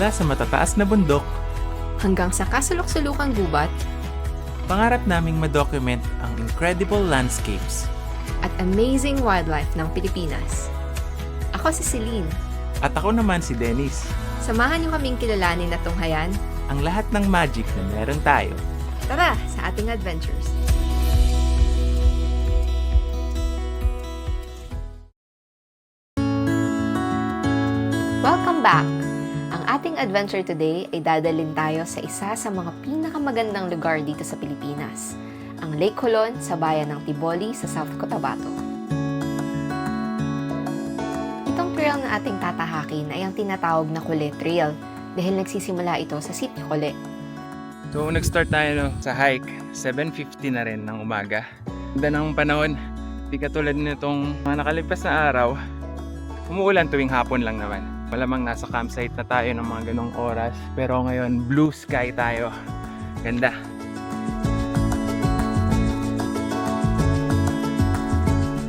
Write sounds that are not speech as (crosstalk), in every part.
Mula sa matataas na bundok, hanggang sa kasulok-sulukang gubat pangarap naming madocument ang incredible landscapes at amazing wildlife ng Pilipinas. Ako si Celine. at ako naman si Dennis. Samahan niyo kaming kilalanin at tunghayan. Ang lahat ng magic na meron tayo. Tara sa ating adventures. Welcome back! Adventure today ay dadalhin tayo sa isa sa mga pinakamagandang lugar dito sa Pilipinas, ang Lake Colon sa bayan ng Tiboli sa South Cotabato. Itong trail na ating tatahakin ay ang tinatawag na Cole Trail dahil nagsisimula ito sa City Cole. So, nag-start tayo no, sa hike. 7.50 na rin ng umaga. Ganda ng panahon. Di katulad nitong mga nakalipas na araw. Umuulan tuwing hapon lang naman. Malamang nasa campsite na tayo ng mga ganong oras. Pero ngayon, blue sky tayo. Ganda.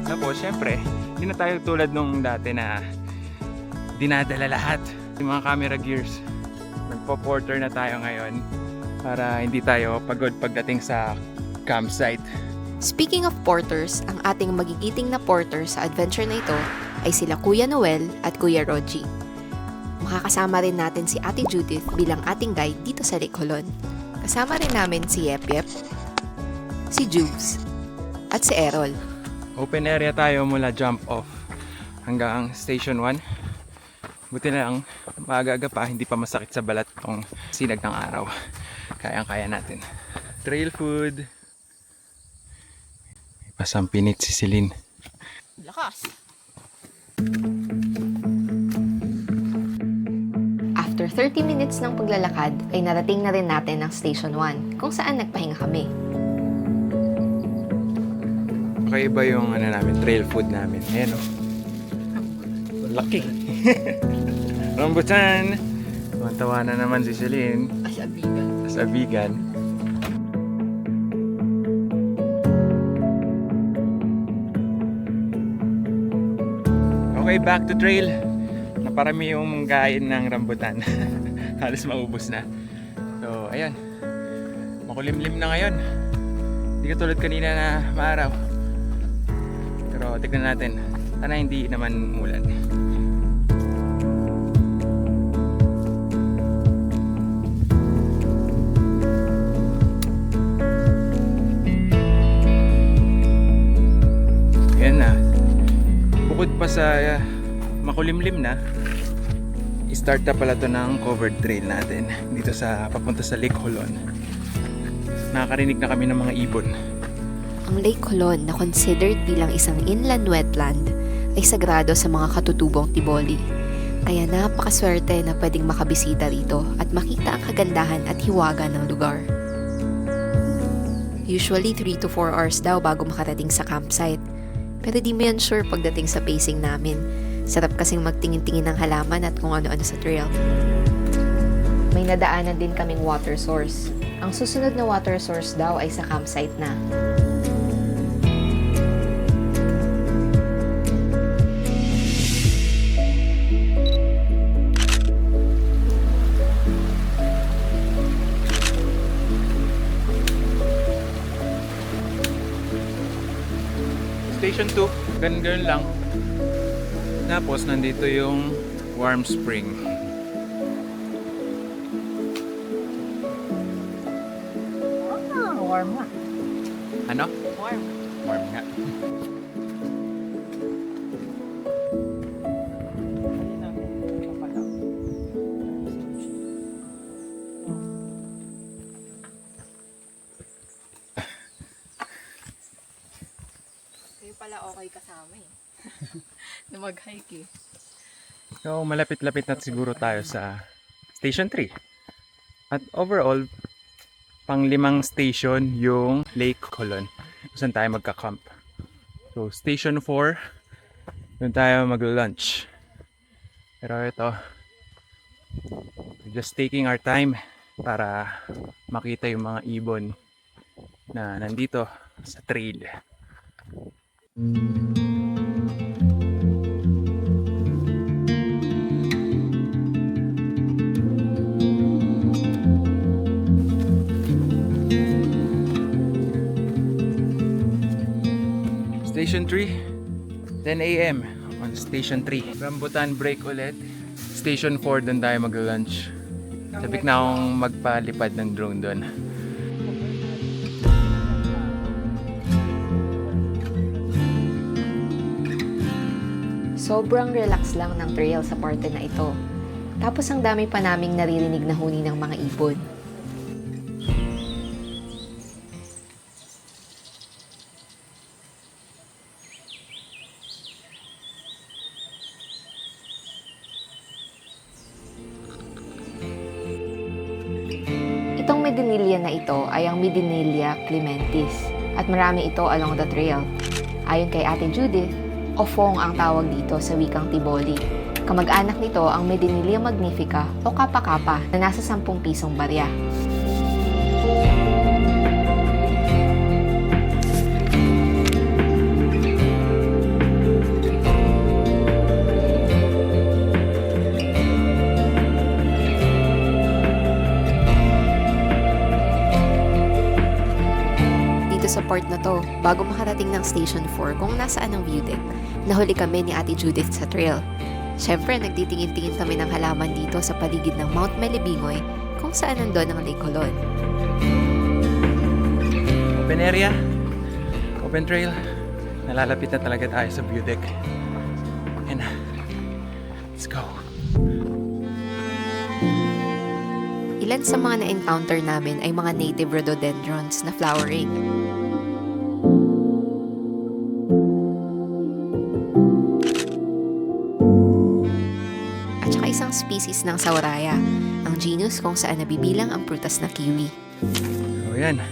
Tapos, syempre, hindi na tayo tulad nung dati na dinadala lahat. Yung mga camera gears. Nagpo-porter na tayo ngayon para hindi tayo pagod pagdating sa campsite. Speaking of porters, ang ating magigiting na porter sa adventure na ito ay sila Kuya Noel at Kuya Roji. Makakasama rin natin si Ate Judith bilang ating guide dito sa Lake. Kasama rin namin si Yep Yep, si Juves, at si Errol. Open area tayo mula jump off hanggang station 1. Buti na lang, maaga pa, hindi pa masakit sa balat tong sinag ng araw. Kayang-kaya natin. Trail food. May pasampinit si Celine. Lakas! After 30 minutes ng paglalakad, ay narating na rin natin ang Station 1, kung saan nagpahinga kami. Kakaiba yung ano namin, trail food namin. Ayan o. Laki. (laughs) Rambutan. Tuwan-tawa na naman si Celine. As a vegan. as a vegan. Okay, back to trail. Naparami yung kain ng rambutan. (laughs) Halos maubos na. So, ayan. Makulimlim na ngayon. Hindi katulad kanina na maaraw. Pero tignan natin. Sana hindi naman mulan. Yan na. Bukod pa sa uh, makulimlim na, start na pala to ng covered trail natin dito sa papunta sa Lake Holon. Nakakarinig na kami ng mga ibon. Ang Lake Colon na considered bilang isang inland wetland ay sagrado sa mga katutubong Tiboli. Kaya napakaswerte na pwedeng makabisita rito at makita ang kagandahan at hiwaga ng lugar. Usually 3 to 4 hours daw bago makarating sa campsite. Pero di mo yan sure pagdating sa pacing namin. Sarap kasing magtingin-tingin ng halaman at kung ano-ano sa trail. May nadaanan din kaming water source. Ang susunod na water source daw ay sa campsite na. Station 2, ganun ganun lang. Tapos nandito yung warm spring. Ah, warm nga. Ano? Warm. Warm nga. Kayo pala okay kasama eh. Na mag-hike eh. So, malapit-lapit na siguro tayo sa Station 3. At overall, pang limang station yung Lake Colon. Saan tayo magka-camp. So, Station 4, doon tayo mag-lunch. Pero ito, just taking our time para makita yung mga ibon na nandito sa trail. Station 3, 10 a.m. on Station 3. Rambutan break ulit. Station 4, doon tayo mag-lunch. Sabik na akong magpalipad ng drone doon. Sobrang relax lang ng trail sa parte na ito. Tapos ang dami pa naming naririnig na huni ng mga ibon. Medinilya na ito ay ang Medinilya clementis at marami ito along the trail. Ayon kay Ate Judith, Ofong ang tawag dito sa wikang Tiboli. Kamag-anak nito ang Medinilya magnifica o kapa-kapa na nasa 10 pisong barya. Sa port na to, bago makarating ng Station 4 kung nasaan ang view deck, nahuli kami ni Ate Judith sa trail. Siyempre, nagtitingin-tingin kami ng halaman dito sa paligid ng Mount Melibingoy kung saan nandun ang Lake Colon. Open area, open trail. Nalalapit na talaga tayo sa view deck. And let's go. Ilan sa mga na-encounter namin ay mga native rhododendrons na flowering. Isang species ng sauraya, ang genus kung saan nabibilang ang prutas na kiwi. So yan,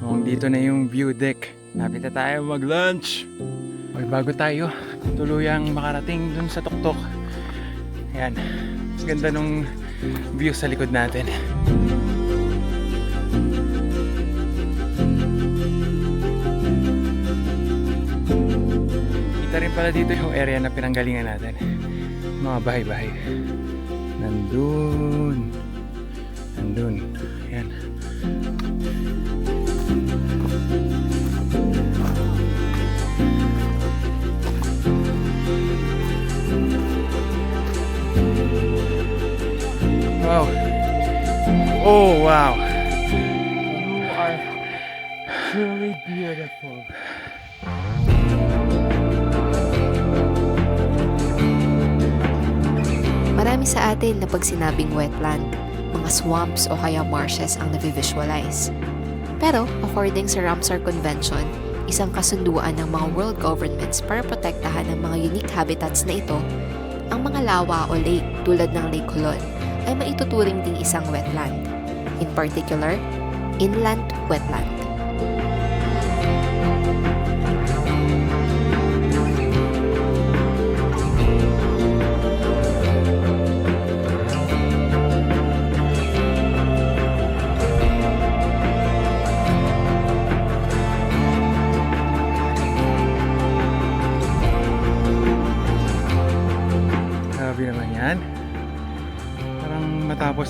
mukhang dito na yung view deck. Lapit tayo mag-lunch. Okay, bago tayo, tuluyang makarating dun sa tuktok. Ayan, mas ganda nung view sa likod natin. Kita rin pala dito yung area na pinanggalingan natin. Mga bahay-bahay. Nandun. Nandun. Ayan. Wow. Oh, wow. You are truly beautiful. Marami sa atin na pag sinabing wetland, mga swamps o kaya marshes ang navivisualize. Pero, according sa Ramsar Convention, isang kasunduan ng mga world governments para protektahan ang mga unique habitats na ito, ang mga lawa o lake tulad ng Lake Colon ay maituturing ding isang wetland. In particular, inland wetland.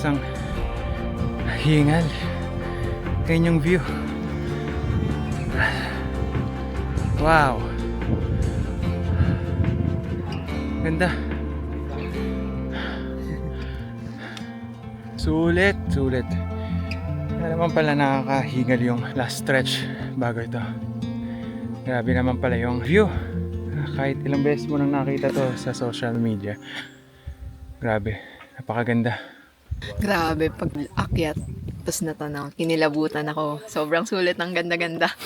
Matapos ang hingal. Yan yung view. Wow. Ganda. Sulit, sulit. Kaya naman pala nakakahingal yung last stretch bago ito. Grabe naman pala yung view. Kahit ilang beses mo nang nakita to sa social media. Grabe, napakaganda. Grabe, pag akyat, tapos natanaw, kinilabutan ako. Sobrang sulit ng ganda-ganda. (laughs)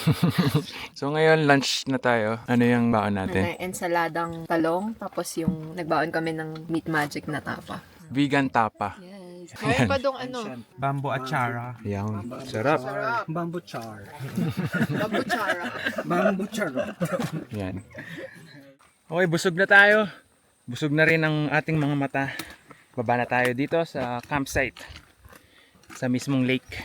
So ngayon, lunch na tayo. Ano yung baon natin? May ensaladang talong, tapos yung nagbaon kami ng meat magic na tapa. Vegan tapa. Yes. Meron pa dong ano, Bamboo achara. Yan. Sarap. Bamboo char. babuchara. (laughs) Bamboo chara. Yan. Okay, busog na tayo. Busog na rin ang ating mga mata baba na tayo dito sa campsite sa mismong lake.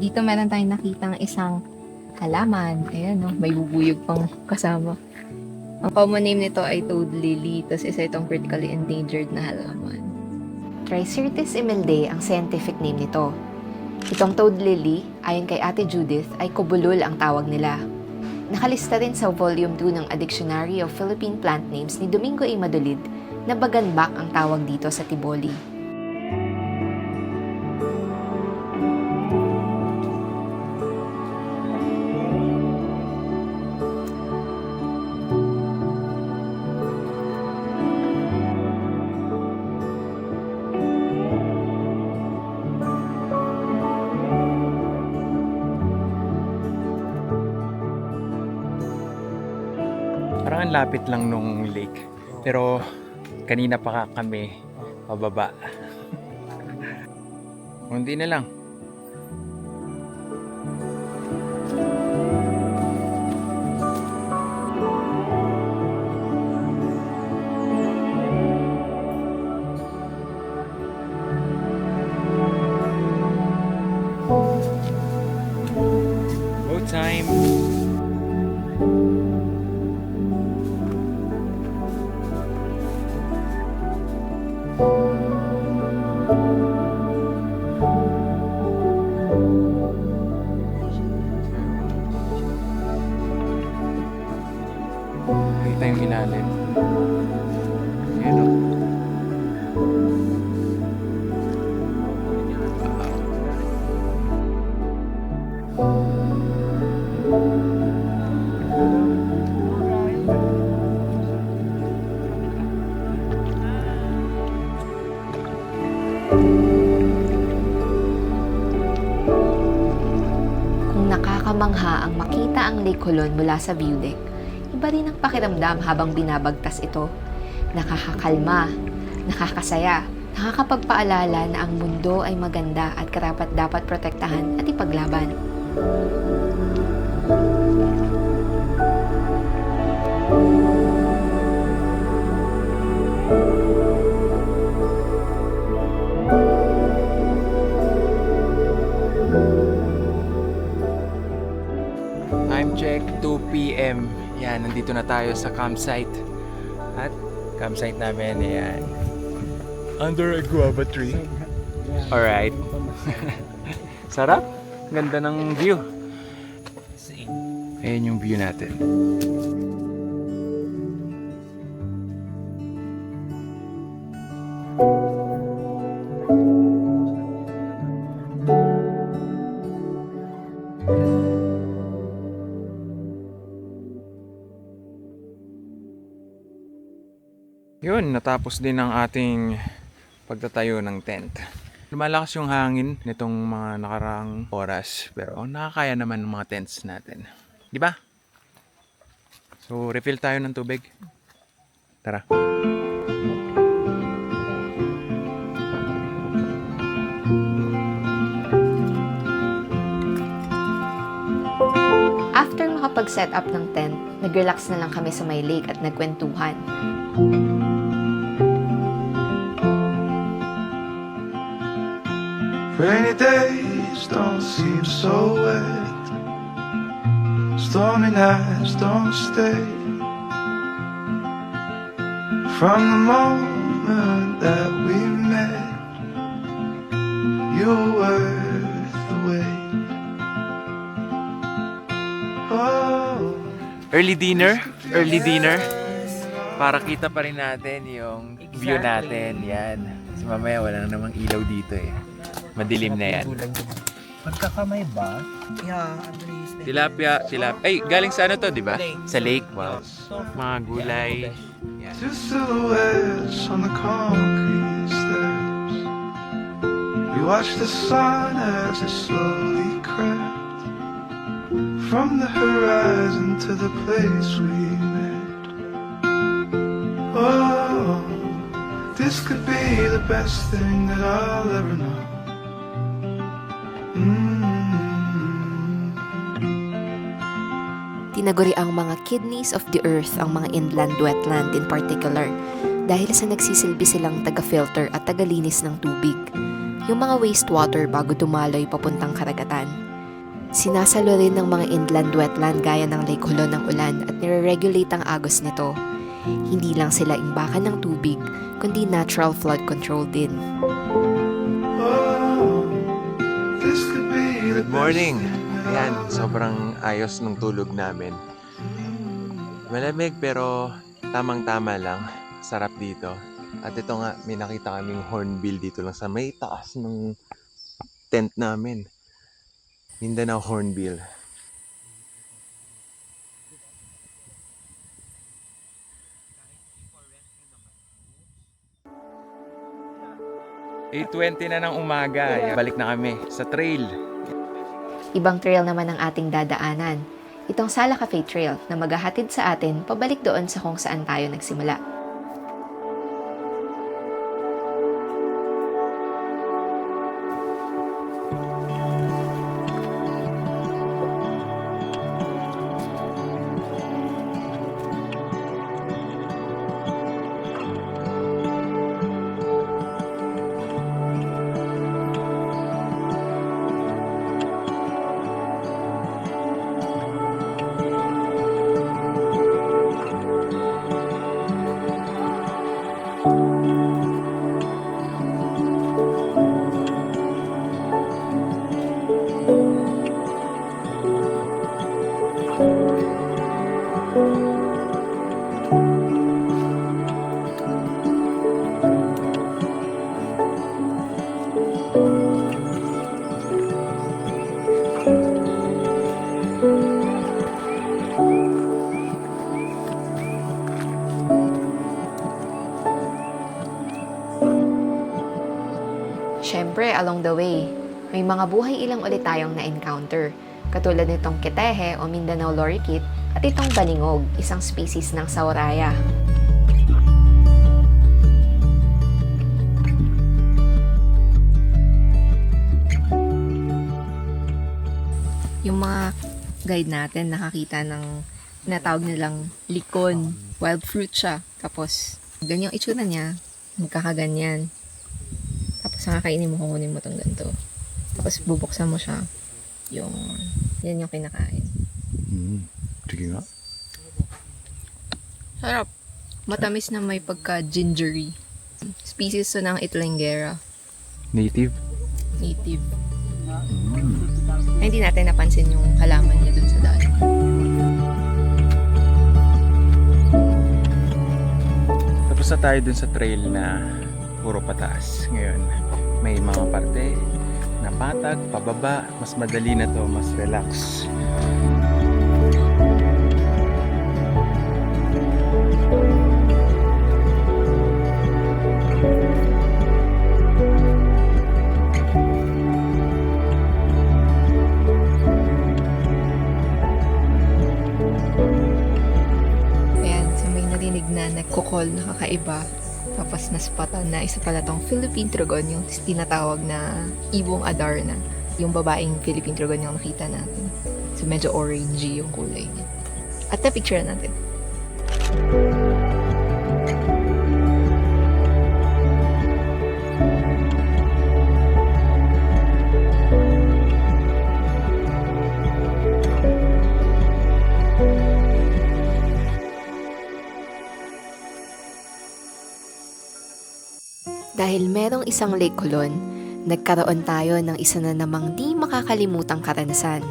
Dito meron tayong nakitang isang halaman. Ayan, no? may bubuyog pang kasama. Ang common name nito ay toad lily, tapos isa itong critically endangered na halaman. Tricertis imelde ang scientific name nito. Itong toad lily, ayon kay Ate Judith, ay kubulol ang tawag nila. Nakalista rin sa Volume 2 ng A Dictionary of Philippine Plant Names ni Domingo A. Madolid na baganbak ang tawag dito sa Tiboli. Parang ang lapit lang nung lake. Pero kanina pa ka kami pababa. (laughs) Hindi na lang. Nakakamangha ang makita ang Lake Colon mula sa view deck, iba rin ang pakiramdam habang binabagtas ito. Nakakakalma, nakakasaya, nakakapagpaalala na ang mundo ay maganda at karapat dapat protektahan at ipaglaban. Time check, 2 p.m. Yan, nandito na tayo sa campsite. At campsite namin, yan. Under a guava tree. Alright. (laughs) Sarap. Ganda ng view. Ayan yung view natin. Yun, natapos din ang ating pagtatayo ng tent. Lumalakas yung hangin nitong mga nakaraang oras, pero nakakaya naman ng mga tents natin. Di ba? So, refill tayo ng tubig. Tara. After makapag-set up ng tent, nag-relax na lang kami sa may lake at nagkwentuhan. Rainy days don't seem so wet. Stormy nights don't stay. From the moment that we met, you were worth the wait. Oh. Early dinner, early dinner. Para kita pa rin natin yung view natin. Yan. Kasi mamaya wala na namang ilaw dito eh. Madilim na yan. Pagkakamay ba? Yeah, Andres. Tilapia, tilapia. Ay, galing sa ano to, di ba? Sa lake. Wow. Mga gulay. Yan. Two silhouettes on the concrete steps. We watched the sun as it slowly crept from the horizon to the place we met. Oh, this could be the best thing that I'll ever know. Tinaguri ang mga kidneys of the earth ang mga inland wetland in particular dahil sa nagsisilbi silang taga-filter at tagalinis ng tubig. Yung mga wastewater bago dumaloy papuntang karagatan. Sinasalo rin ng mga inland wetland gaya ng Lake Hulon ng ulan at nire-regulate ang agos nito. Hindi lang sila imbakan ng tubig, kundi natural flood control din. Oh, the Good morning! Ayan, sobrang ayos ng tulog namin. Malamig pero tamang-tama lang. Sarap dito. At ito nga, may nakita kaming hornbill dito lang sa may taas ng tent namin. Mindanao Hornbill. ...8.20 na ng umaga. Balik na kami sa trail. Ibang trail naman ang ating dadaanan. Itong Sala Cafe Trail na maghahatid sa atin pabalik doon sa kung saan tayo nagsimula. Along the way, may mga buhay ilang ulit tayong na-encounter. Katulad nitong ketehe o Mindanao lorikeet at itong balingog, isang species ng sauraya. Yung mga guide natin nakakita ng tinatawag nilang likon. Wild fruit siya. Tapos, ganyang itsura niya. Magkakaganyan. Tapos, ang kakainin mo, kukunin mo tong ganito. Tapos, bubuksan mo siya. Yung, yan yung kinakain. Mm, sige nga. Sarap. Matamis na may pagka-gingery. Species to ng Itlingera. Native? Native. Ay, hindi natin napansin yung halaman niya dun sa daan. Tapos na tayo dun sa trail na puro pataas. Ngayon, may mga parte na patag, pababa, mas madali na to, mas relax. Tapos naspatan na isa pala tong Philippine Trogon, yung tinatawag na Ibong Adarna. Yung babaeng Philippine Trogon yung nakita natin. So medyo orangey yung kulay niya. At na-picture natin. Merong isang Lake Colon, nagkaroon tayo ng isa na namang di makakalimutang karanasan.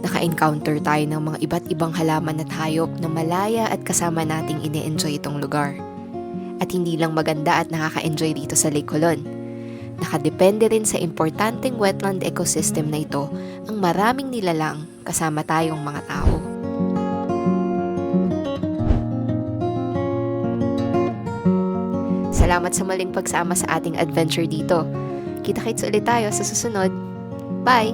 Naka-encounter tayo ng mga iba't ibang halaman at hayop na malaya at kasama nating ine-enjoy itong lugar. At hindi lang maganda at nakaka-enjoy dito sa Lake Colon. Nakadepende rin sa importanteng wetland ecosystem na ito ang maraming nilalang kasama tayong mga tao. Salamat sa maling pagsama sa ating adventure dito. Kita-kits ulit tayo sa susunod. Bye!